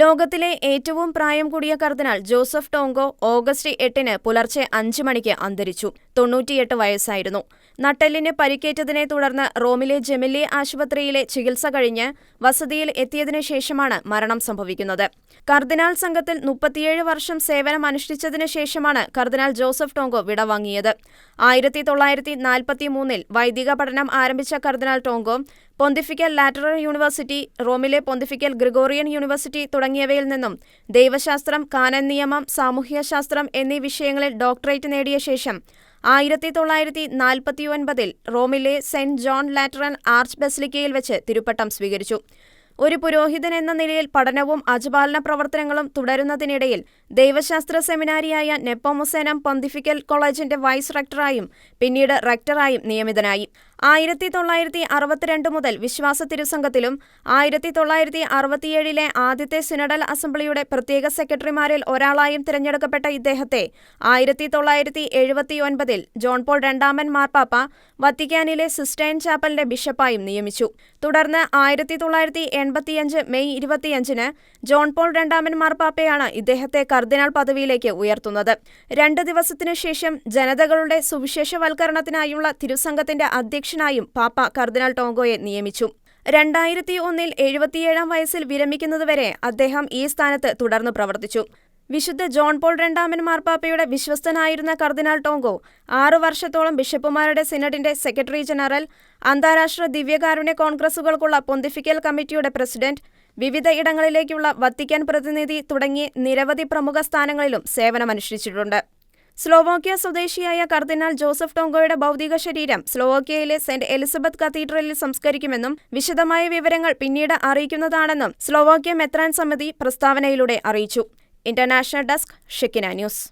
ലോകത്തിലെ ഏറ്റവും പ്രായം കൂടിയ കർദിനാൾ ജോസഫ് ടോങ്കോ ഓഗസ്റ്റ് എട്ടിന് പുലർച്ചെ അഞ്ച് മണിക്ക് അന്തരിച്ചു. തൊണ്ണൂറ്റിയെട്ട് വയസ്സായിരുന്നു. നട്ടെല്ലിന് പരിക്കേറ്റതിനെ തുടർന്ന് റോമിലെ ജെമില്ലി ആശുപത്രിയിലെ ചികിത്സ കഴിഞ്ഞ് വസതിയിൽ എത്തിയതിനു ശേഷമാണ് മരണം സംഭവിക്കുന്നത്. കർദിനാൾ സംഘത്തിൽ മുപ്പത്തിയേഴ് വർഷം സേവനം അനുഷ്ഠിച്ചതിനു ശേഷമാണ് കർദിനാൾ ജോസഫ് ടോങ്കോ വിടവാങ്ങിയത്. ആയിരത്തി തൊള്ളായിരത്തി നാൽപ്പത്തിമൂന്നിൽ വൈദിക പഠനം ആരംഭിച്ച കർദിനാൾ ടോങ്കോ പൊന്തിഫിക്കൽ ലാറ്ററൽ യൂണിവേഴ്സിറ്റി റോമിലെ പൊന്തിഫിക്കൽ ഗ്രിഗോറിയൻ യൂണിവേഴ്സിറ്റി തുടങ്ങിയവയിൽ നിന്നും ദൈവശാസ്ത്രം കാനൻ നിയമം സാമൂഹ്യശാസ്ത്രം എന്നീ വിഷയങ്ങളിൽ ഡോക്ടറേറ്റ് നേടിയ ശേഷം ആയിരത്തി തൊള്ളായിരത്തി നാൽപ്പത്തിയൊൻപതിൽ റോമിലെ സെന്റ് ജോൺ ലാറ്ററൻ ആർച്ച് ബസിലിക്കയിൽ വെച്ച് തിരുപ്പട്ടം സ്വീകരിച്ചു. ഒരു പുരോഹിതൻ എന്ന നിലയിൽ പഠനവും അജപാലന പ്രവർത്തനങ്ങളും തുടരുന്നതിനിടയിൽ ദൈവശാസ്ത്ര സെമിനാരിയായ നെപ്പോമുസേനം പൊന്തിഫിക്കൽ കോളേജിന്റെ വൈസ് റെക്ടറായും പിന്നീട് റെക്ടറായും നിയമിതനായി. ആയിരത്തി തൊള്ളായിരത്തി അറുപത്തിരണ്ട് മുതൽ വിശ്വാസ തിരുസംഘത്തിലും ആയിരത്തി തൊള്ളായിരത്തി അറുപത്തിയേഴിലെ ആദ്യത്തെ സിനഡൽ അസംബ്ലിയുടെ പ്രത്യേക സെക്രട്ടറിമാരിൽ ഒരാളായും തിരഞ്ഞെടുക്കപ്പെട്ട ഇദ്ദേഹത്തെ ആയിരത്തി തൊള്ളായിരത്തി എഴുപത്തിയൊൻപതിൽ ജോൺ പോൾ രണ്ടാമൻ മാർപ്പാപ്പ വത്തിക്കാനിലെ സിസ്റ്റൈൻ ചാപ്പലിന്റെ ബിഷപ്പായും നിയമിച്ചു. തുടർന്ന് ആയിരത്തി തൊള്ളായിരത്തി എൺപത്തിയഞ്ച് മെയ് ഇരുപത്തിയഞ്ചിന് ജോൺ പോൾ രണ്ടാമൻ മാർപ്പാപ്പയാണ് ഇദ്ദേഹത്തെ കർദിനാൾ പദവിയിലേക്ക് ഉയർത്തുന്നത്. രണ്ട് ദിവസത്തിനു ശേഷം ജനതകളുടെ സുവിശേഷവൽക്കരണത്തിനായുള്ള തിരുസംഘത്തിന്റെ അധ്യക്ഷനായും പാപ്പ കർദിനാൾ ടോങ്കോയെ നിയമിച്ചു. രണ്ടായിരത്തി ഒന്നിൽ എഴുപത്തിയേഴാം വയസ്സിൽ വിരമിക്കുന്നതുവരെ അദ്ദേഹം ഈ സ്ഥാനത്ത് തുടർന്ന് പ്രവർത്തിച്ചു. വിശുദ്ധ ജോൺ പോൾ രണ്ടാമൻ മാർപ്പാപ്പയുടെ വിശ്വസ്തനായിരുന്ന കർദിനാൾ ടോങ്കോ ആറു വർഷത്തോളം ബിഷപ്പുമാരുടെ സിനഡിന്റെ സെക്രട്ടറി ജനറൽ അന്താരാഷ്ട്ര ദിവ്യകാരുണ്യ കോൺഗ്രസുകൾക്കുള്ള പൊന്തിഫിക്കൽ കമ്മിറ്റിയുടെ പ്രസിഡന്റ് വിവിധ ഇടങ്ങളിലേക്കുള്ള വത്തിക്കാൻ പ്രതിനിധി തുടങ്ങി നിരവധി പ്രമുഖ സ്ഥാനങ്ങളിലും സേവനമനുഷ്ഠിച്ചിട്ടുണ്ട്. സ്ലോവാക്യ സ്വദേശിയായ കർദിനാൾ ജോസഫ് ടോങ്കോയുടെ ഭൗതിക ശരീരം സ്ലോവാക്യയിലെ സെന്റ് എലിസബത്ത് കത്തീഡ്രലിൽ സംസ്കരിക്കുമെന്നും വിശദമായ വിവരങ്ങൾ പിന്നീട് അറിയിക്കുന്നതാണെന്നും സ്ലോവാക്യ മെത്രാൻ സമിതി പ്രസ്താവനയിലൂടെ അറിയിച്ചു. International desk Shekinah news.